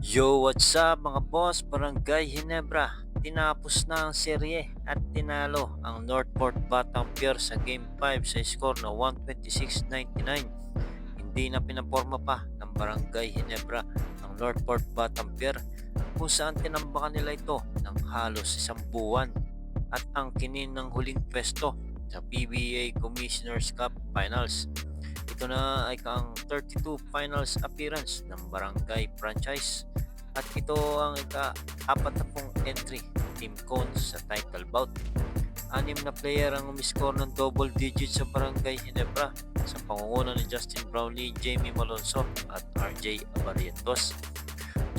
Yo, what's up mga boss? Barangay Hinebra. Tinapos na ang serye at tinalo ang Northport Batampier sa Game 5 sa score na 126-99. Hindi na pinaporma pa ng Barangay Hinebra ang Northport Batampier kung saan tinambakan nila ito ng halos isang buwan at ang kinin ng huling pwesto sa PBA Commissioner's Cup Finals. Ito na ay kang 32 finals appearance ng Barangay franchise at ito ang ika-apat na pong entry ng Team Cones sa title bout. Anim na player ang umiscore ng double digits sa Barangay Ginebra sa pangunguna ni Justin Brownlee, Jamie Malonzo at RJ Abarientos.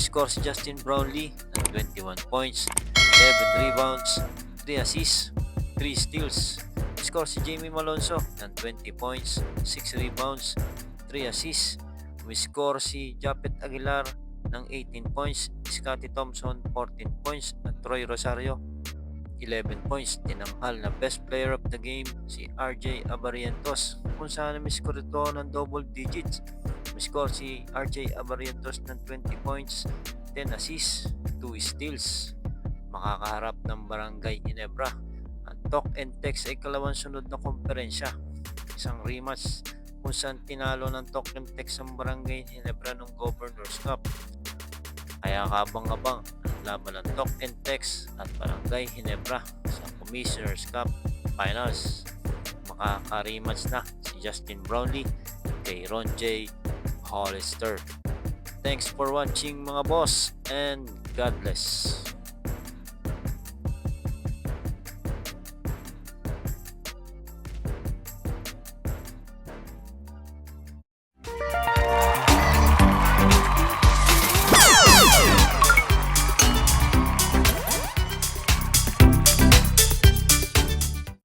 Score si Justin Brownlee ng 21 points, 11 rebounds, 3 assists, 3 steals. Score si Jamie Malonzo ng 20 points, 6 rebounds, 3 assists. Umiscore si Japet Aguilar ng 18 points, Scotty Thompson 14 points at Troy Rosario 11 points. Tinanghal na best player of the game si RJ Abarientos kung saan umiscore ito ng double digits. Umiscore si RJ Abarientos ng 20 points, 10 assists, 2 steals. Makakaharap ng Barangay Ginebra. Talk and text ay kalawang sunod na komperensya. Isang rematch kung saan tinalo ng talk and text ang Barangay Ginebra ng Governor's Cup. Kaya kabang-abang ang laban ng talk and text at Barangay Ginebra sa Commissioner's Cup Finals. Makaka-rematch na si Justin Brownlee kay Ron J. Hollister. Thanks for watching mga boss and God bless.